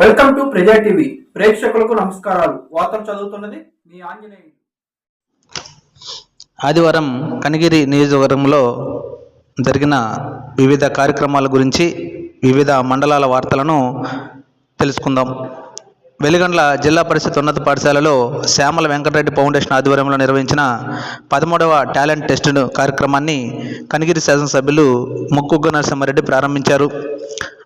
Welcome to ప్రజా TV. ప్రేక్షకులకు నమస్కారాలు. వార్తలు చదువుతున్నది మీ ఆంజనేయ ఆదివారం కనిగిరి నియోజకవర్గంలో జరిగిన వివిధ కార్యక్రమాల గురించి వివిధ మండలాల వార్తలను తెలుసుకుందాం. వెలిగండ్ల జిల్లా పరిషత్ ఉన్నత పాఠశాలలో శ్యామల వెంకటరెడ్డి ఫౌండేషన్ ఆధ్వర్యంలో నిర్వహించిన పదమూడవ టాలెంట్ టెస్ట్ కార్యక్రమాన్ని కనిగిరి శాసనసభ్యులు ముక్కుగ్గ నరసింహారెడ్డి ప్రారంభించారు.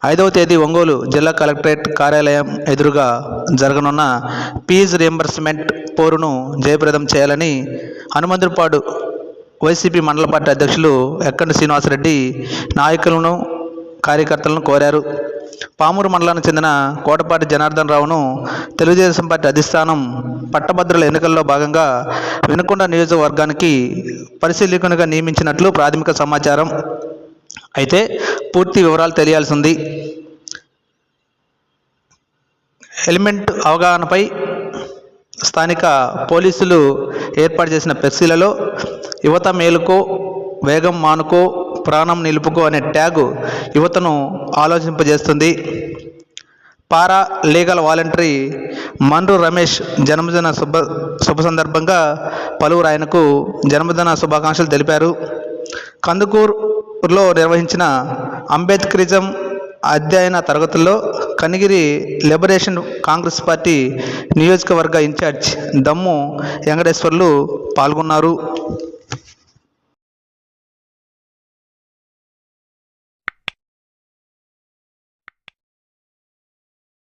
ఐదవ తేదీ ఒంగోలు జిల్లా కలెక్టరేట్ కార్యాలయం ఎదురుగా జరగనున్న ఫీజు రియంబర్స్మెంట్ పోరును జయప్రదం చేయాలని హనుమంతుపాడు వైసీపీ మండల పార్టీ అధ్యక్షులు ఎక్కండి శ్రీనివాసరెడ్డి నాయకులను కార్యకర్తలను కోరారు. పామూరు మండలానికి చెందిన కోటపాటి జనార్దన్ రావును తెలుగుదేశం పార్టీ అధిష్టానం పట్టభద్రుల ఎన్నికల్లో భాగంగా వినుకొండ నియోజకవర్గానికి పరిశీలకునిగా నియమించినట్లు ప్రాథమిక సమాచారం అయితే పూర్తి వివరాలు తెలియాల్సి ఉంది ఎలిమెంట్ అవగాహనపై స్థానిక పోలీసులు ఏర్పాటు చేసిన ఫ్లెక్సీలలో యువత మేలుకో వేగం మానుకో ప్రాణం నిలుపుకో అనే ట్యాగు యువతను ఆలోచింపజేస్తుంది. Paralegal voluntary Munro Ramesh జన్మదిన శుభ శుభ సందర్భంగా పలువురు ఆయనకు జన్మదిన శుభాకాంక్షలు తెలిపారు. లో నిర్వహించిన అంబేద్కరిజం అధ్యయన తరగతుల్లో కనిగిరి లిబరేషన్ కాంగ్రెస్ పార్టీ నియోజకవర్గ ఇన్ఛార్జ్ దమ్ము వెంకటేశ్వర్లు పాల్గొన్నారు.